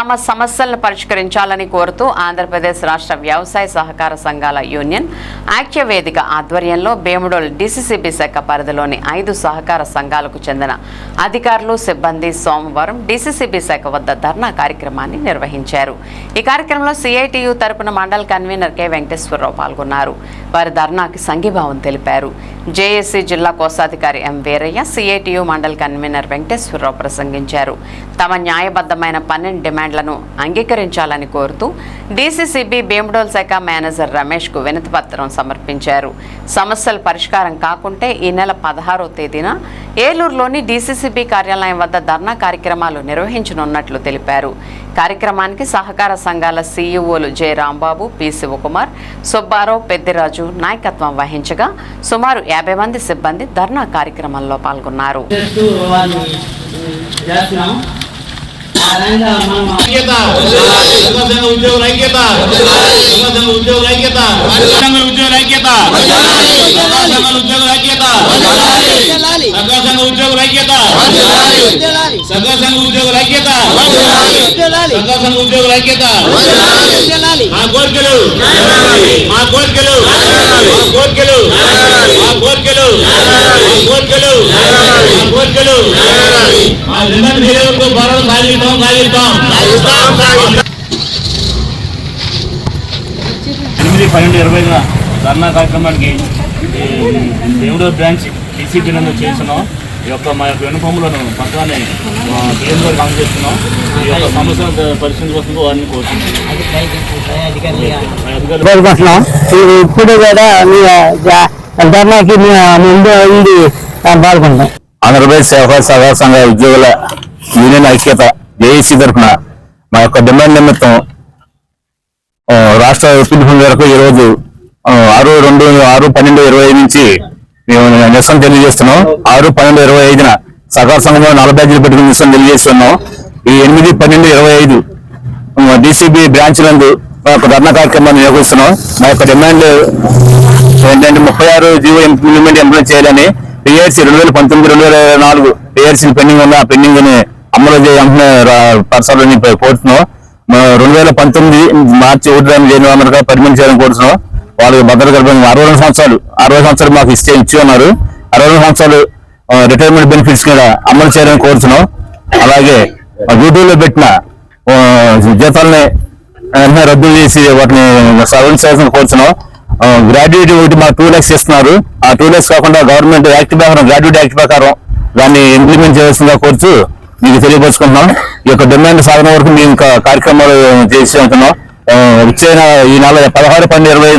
తమ సమస్యలను పరిష్కరించాలని కోరుతూ ఆంధ్రప్రదేశ్ రాష్ట్ర వ్యవసాయ సహకార సంఘాల యూనియన్ ఐక్య వేదిక ఆధ్వర్యంలో బేముడోల్ డీసీసీబీ శాఖ పరిధిలోని ఐదు సహకార సంఘాలకు చెందిన అధికారులు సిబ్బంది సోమవారం డీసీసీబీ శాఖ వద్ద ధర్నా కార్యక్రమాన్ని నిర్వహించారు. ఈ కార్యక్రమంలో సిఐటియు తరపున మండల్ కన్వీనర్ కె. వెంకటేశ్వరరావు పాల్గొన్నారు. వారి ధర్నాకి సంఘీభావం తెలిపారు. జేఏసీ జిల్లా కోశాధికారి M. Veeraiah CITU mandal convener Venkateswararao ప్రసంగించారు. తమ న్యాయబద్ధమైన పన్నెండు డిమాండ్లను అంగీకరించాలని కోరుతూ డీసీసీబీ భీమడోల్ శాఖ మేనేజర్ రమేష్కు వినతిపత్రం సమర్పించారు. సమస్యలు పరిష్కారం కాకుంటే ఈ నెల పదహారో తేదీన ఏలూరులోని డీసీసీబీ కార్యాలయం వద్ద ధర్నా కార్యక్రమాలు నిర్వహించనున్నట్లు తెలిపారు. కార్యక్రమానికి సహకార సంఘాల సీఈఓలు జె రాంబాబు పి శివకుమార్ సుబ్బారావు పెద్దిరాజు నాయకత్వం వహించగా సుమారు యాభై మంది సిబ్బంది ధర్నా కార్యక్రమంలో పాల్గొన్నారు. ఐక్యత. సంఘ ఉద్యోగుల ఐక్యత. సంఘ ఉద్యోగుల ఐక్యత. ఉద్యోగుల ఐక్యత. ఉద్యోగుల ఐక్యత. సంఘ సంఘ ఉద్యోగుల ఐక్యత. సంఘ సంఘ ఉద్యోగుల ఐక్యత. సంఘ సంఘ ఉద్యోగుల ఐక్యత. మా కోరికలు. మా కోరికలు. మా కోరికలు. మా కోరికలు. మా కోరికలు. మా కోరికలు. మా ఎనిమిది పన్నెండు ఇరవై ధర్నా కార్యక్రమానికి ఈ దేవుడు బ్రాంచ్ టీసీపీ నందు చేస్తున్నాం. ఈ యొక్క మా యొక్క యూనిఫామ్లను పక్కనే బియ్యం గారికి అందజేస్తున్నాం ఈ యొక్క సమస్యను పరిశీలించవలసిందిగా వారిని కోరుతున్నాం. ఇప్పుడు కూడా ధర్నాకి ముందు ఉంది పాల్గొంటాం. ఆంధ్రప్రదేశ్ వ్యవసాయ సహకార సంఘ ఉద్యోగుల యూనియన్ ఐక్యత జేఏసీ తరఫున మా యొక్క డిమాండ్ నిమిత్తం రాష్ట్ర పిలుపు వరకు ఈ రోజు ఆరు రెండు ఆరు పన్నెండు ఇరవై ఐదు నుంచి మేము నిరసన తెలియజేస్తున్నాం. ఆరు పన్నెండు ఇరవై ఐదున సహకార సంఘంలో నలభై ఐదు పెట్టుకుని నిరసన తెలియజేస్తున్నాం. ఈ ఎనిమిది పన్నెండు ఇరవై ఐదు డిసిబి బ్రాంచ్ నందు మా యొక్క ధర్నా కార్యక్రమాన్ని నిర్వహిస్తున్నాం. మా యొక్క డిమాండ్ ఏంటంటే ముప్పై ఆరు జీవో ఇంప్లిమెంట్ ఇంప్లిమెంట్ చేయాలని పిఆర్సీ రెండు వేల పంతొమ్మిది రెండు వేల ఇరవై నాలుగు పిఆర్సీ పెండింగ్ ఉన్న ఆ పెండింగ్ అమలు చేయాలని పరచాలని కోరుతున్నాం. రెండు వేల పంతొమ్మిది మార్చి ఒకటి జనవరిగా పరిమితి చేయాలని కోరుతున్నాం. వాళ్ళకి భద్రత కల్పన అరవై రెండు సంవత్సరాలు అరవై సంవత్సరాలు మాకు ఇస్తే ఇచ్చి ఉన్నారు అరవై రెండు సంవత్సరాలు రిటైర్మెంట్ బెనిఫిట్స్ కూడా అమలు చేయాలని కోరుతున్నాం. అలాగే డ్యూటీలో పెట్టిన జీతాలని వెంటనే రద్దు చేసి వాటిని సవరించాల్సిన కోరుతున్నాం. గ్రాడ్యుయేట్ ఒకటి మాకు టూ ల్యాక్స్ ఇస్తున్నారు ఆ టూ ల్యాక్స్ కాకుండా గవర్నమెంట్ యాక్ట్ ప్రకారం గ్రాడ్యుయేట్ యాక్ట్ ప్రకారం దాన్ని ఇంప్లిమెంట్ చేయాల్సిందిగా కోరుతూ మీకు తెలియపరుచుకుంటున్నాం. ఈ యొక్క డిమాండ్ సాధన వరకు మేము ఇంకా కార్యక్రమాలు చేసి ఉంటున్నాం. వచ్చే ఈ నెల పదహారు పన్నెండు ఇరవై